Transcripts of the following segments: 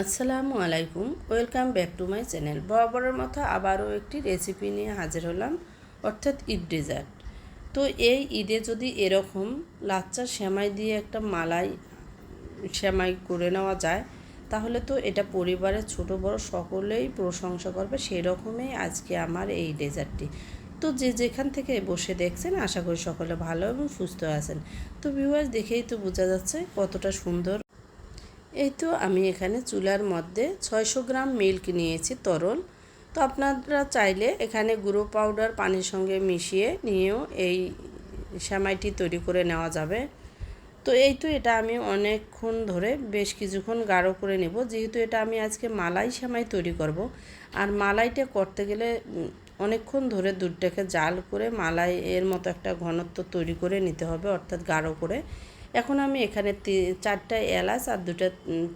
আসসালামু আলাইকুম, welcome back to my channel. বরাবরের মতো আবারও একটি রেসিপি নিয়ে হাজির হলাম, অর্থাৎ ঈদ ডেজার্ট। তো এই ঈদে যদি এরকম লাচ্চা সেমাই দিয়ে একটা মালাই সেমাই করে নেওয়া যায়, তাহলে তো এটা পরিবারের ছোট বড় সকলেই প্রশংসা করবে সেই রকমই আজকে আমার এই ডেজার্টটি। তো যে যেখান থেকে বসে দেখছেন, আশা করি সকলে ভালো এবং সুস্থ আছেন। তো ভিউয়ার্স দেখেই তো বোঝা যাচ্ছে কতটা সুন্দর এই তো আমি এখানে চুলার মধ্যে ছয়শো গ্রাম মিল্ক নিয়েছি তরল। তো আপনারা চাইলে এখানে গুঁড়ো পাউডার পানির সঙ্গে মিশিয়ে নিয়েও এই সেমাইটি তৈরি করে নেওয়া যাবে। তো এই তো এটা আমি অনেকক্ষণ ধরে বেশ কিছুক্ষণ গাঢ় করে নেব। যেহেতু এটা আমি আজকে মালাই সেমাই তৈরি করব। আর মালাইটা করতে গেলে অনেকক্ষণ ধরে দুধটাকে জাল করে মালাই এর মতো একটা ঘনত্ব তৈরি করে নিতে হবে, অর্থাৎ গাঢ় করে। এখন আমি এখানে চারটা এলাচ আর দুটো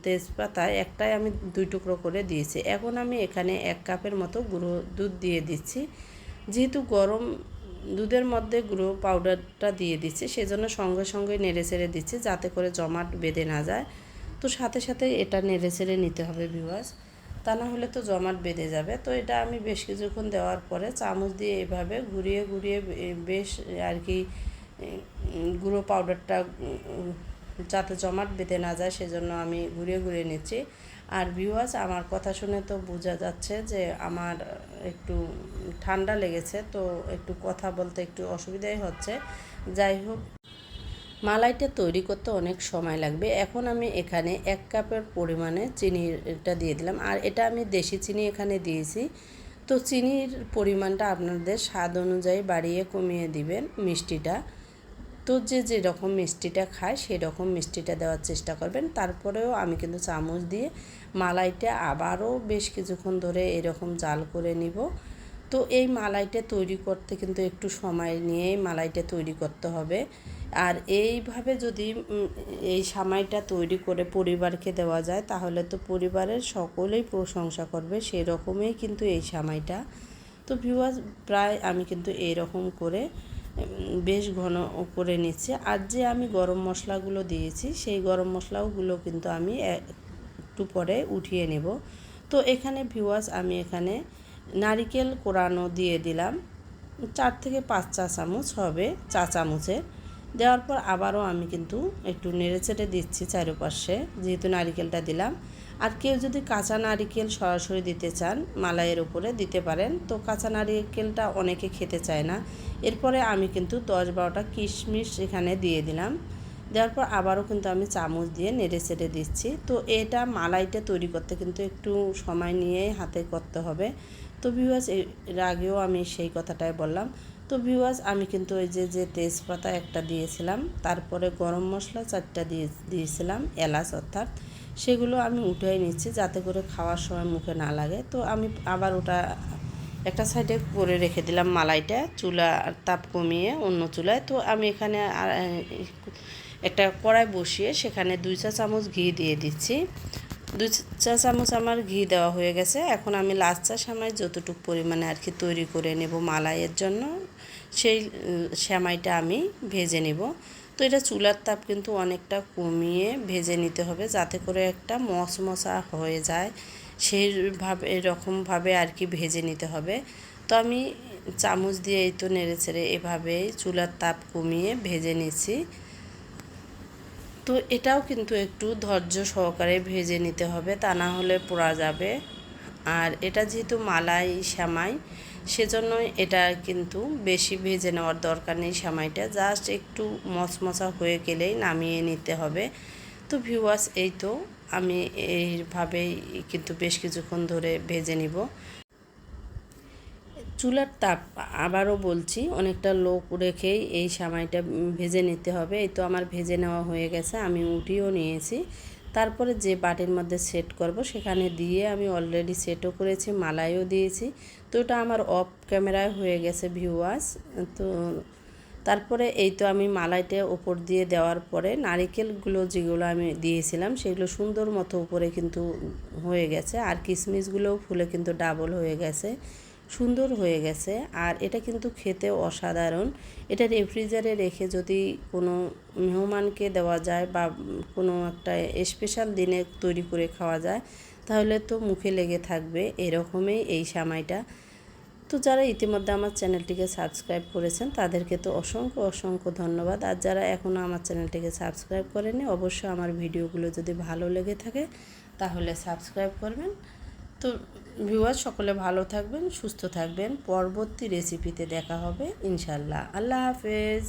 তেজপাতা একটাই আমি দুই টুকরো করে দিয়েছি। এখন আমি এখানে এক কাপের মতো গুঁড়ো দুধ দিয়ে দিচ্ছি। যেহেতু গরম দুধের মধ্যে গুঁড়ো পাউডারটা দিয়ে দিচ্ছি, সেজন্য সঙ্গে সঙ্গে নেড়ে ছেড়ে দিচ্ছি যাতে করে জমাট বেঁধে না যায়। তো সাথে সাথে এটা নেড়ে ছেড়ে নিতে হবে ভিওয়াস তা না হলে তো জমাট বেঁধে যাবে। তো এটা আমি বেশ কিছুক্ষণ দেওয়ার পরে চামচ দিয়ে এভাবে ঘুরিয়ে ঘুরিয়ে বেশ আর কি গুঁড়ো পাউডারটা যাতে জমাট বেঁধে না যায়, সেজন্য আমি ঘুরিয়ে ঘুরিয়ে নিচ্ছি। আর ভিউয়ার্স আমার কথা শুনে তো বোঝা যাচ্ছে যে আমার একটু ঠান্ডা লেগেছে, তো একটু কথা বলতে একটু অসুবিধাই হচ্ছে। যাই হোক, মালাইটা তৈরি করতে অনেক সময় লাগবে। এখন আমি এখানে এক কাপের পরিমাণে চিনিটা দিয়ে দিলাম। আর এটা আমি দেশি চিনি এখানে দিয়েছি। তো চিনির পরিমাণটা আপনাদের স্বাদ অনুযায়ী বাড়িয়ে কমিয়ে দিবেন মিষ্টিটা। তো যে যেরকম মিষ্টিটা খায় সেই রকম মিষ্টিটা দেওয়ার চেষ্টা করবেন। তারপরেও আমি কিন্তু চামচ দিয়ে মালাইটা আবারও বেশ কিছুক্ষণ ধরে এরকম জাল করে নিব। তো এই মালাইটা তৈরি করতে কিন্তু একটু সময় নিয়েই মালাইটা তৈরি করতে হবে। আর এইভাবে যদি এই সামাইটা তৈরি করে পরিবারকে দেওয়া যায়, তাহলে তো পরিবারের সকলেই প্রশংসা করবে, সেরকমই কিন্তু এই সামাইটা। তো ভিউয়ার্স প্রায় আমি কিন্তু এইরকম করে বেশ ঘন করে নিচ্ছে। আর যে আমি গরম মশলাগুলো দিয়েছি, সেই গরম মশলাগুলো কিন্তু আমি একটু পরে উঠিয়ে নেব। তো এখানে ভিউয়ার্স, আমি এখানে নারিকেল কোরানো দিয়ে দিলাম। চার থেকে পাঁচ চা চামচ হবে চা চামচের দেওয়ার পর আবারও আমি কিন্তু একটু নেড়ে চেটে দিচ্ছি চারোপাশে, যেহেতু নারিকেলটা দিলাম। আর কেউ যদি কাঁচা নারিকেল সরাসরি দিতে চান, মালাইয়ের উপরে দিতে পারেন। তো কাঁচা নারিকেলটা অনেকে খেতে চায় না। এরপরে আমি কিন্তু দশ বারোটা কিশমিশ এখানে দিয়ে দিলাম। দেওয়ার পর আবারও কিন্তু আমি চামচ দিয়ে নেড়ে চেড়ে দিচ্ছি। তো এটা মালাইটা তৈরি করতে কিন্তু একটু সময় নিয়ে হাতে করতে হবে। তো ভিউয়ার্স এর আগেও আমি সেই কথাটাই বললাম। তো ভিউয়ার্স আমি কিন্তু ওই যে যে তেজপাতা একটা দিয়েছিলাম। তারপরে গরম মশলা চারটা দিয়ে, দিয়েছিলাম, এলাচ অর্থাৎ। সেগুলো আমি উঠাই নিচ্ছি যাতে করে খাওয়ার সময় মুখে না লাগে। তো আমি আবার ওটা একটা সাইডে করে রেখে দিলাম মালাইটা, চুলা তাপ কমিয়ে অন্য চুলায়। তো আমি এখানে একটা কড়াই বসিয়ে সেখানে দুই চা চামচ ঘি দিয়ে দিচ্ছি। দুই চা চামচ আমার ঘি দেওয়া হয়ে গেছে। এখন আমি লাস্ট চা সামাই যতটুকু পরিমাণে আর কি তৈরি করে নেব মালাইয়ের জন্য, সেই শ্যামাইটা আমি ভেজে নেব। তো এটা চুলার তাপ কিন্তু অনেকটা কমিয়ে ভেজে নিতে হবে যাতে করে একটা মশমশা হয়ে যায়। সেইভাবে, এরকমভাবে আর কি ভেজে নিতে হবে। তো আমি চামচ দিয়ে এই তো নেড়ে ছেড়ে এভাবেই চুলার তাপ কমিয়ে ভেজে নিচ্ছি তো এটাও কিন্তু একটু ধৈর্য সহকারে ভেজে নিতে হবে, তা না হলে পোড়া যাবে। আর এটা যেহেতু মালাই শ্যামাই সেজন্যই এটা কিন্তু বেশি ভেজে নেওয়ার দরকার নেই সামাইটা। জাস্ট একটু মচমচা হয়ে গেলেই নামিয়ে নিতে হবে। তো ভিউয়ার্স এই তো আমি এইভাবেই কিন্তু বেশ কিছুক্ষণ ধরে ভেজে নিব। চুলার তাপ আবারও বলছি, অনেকটা লো রেখেই এই সামাইটা ভেজে নিতে হবে। এই তো আমার ভেজে নেওয়া হয়ে গেছে, আমি উঠিয়েও নিয়েছি। তারপরে যে বাটির মধ্যে সেট করব, সেখানে দিয়ে আমি অলরেডি সেটও করেছি, মালাইও দিয়েছি। তো ওটা আমার অফ ক্যামেরায় হয়ে গেছে ভিউয়ার্স তো তারপরে এই তো আমি মালাইটা ওপর দিয়ে দেওয়ার পরে নারিকেলগুলো যেগুলো আমি দিয়েছিলাম, সেগুলো সুন্দর মতো উপরে কিন্তু হয়ে গেছে। আর কিশমিশগুলোও ফুলে কিন্তু ডাবল হয়ে গেছে। সুন্দর হয়ে গেছে। আর এটা কিন্তু খেতে অসাধারণ। এটা রেফ্রিজারে রেখে যদি কোনো মেহমানকে দেওয়া যায় বা কোনো একটা স্পেশাল দিনে তৈরি করে খাওয়া যায়, তাহলে তো মুখে লেগে থাকবে এরকমই এই সামাইটা। তো যারা ইতিমধ্যে আমার চ্যানেলটিকে সাবস্ক্রাইব করেছেন, তাদেরকে তো অসংখ্য অসংখ্য ধন্যবাদ। আর যারা এখনও আমার চ্যানেলটিকে সাবস্ক্রাইব করেনি অবশ্যই আমার ভিডিওগুলো যদি ভালো লেগে থাকে, তাহলে সাবস্ক্রাইব করবেন। তো ভিউয়ার সকলে ভালো থাকবেন সুস্থ থাকবেন। পরবর্তী রেসিপিতে দেখা হবে ইনশাল্লাহ আল্লাহ হাফেজ।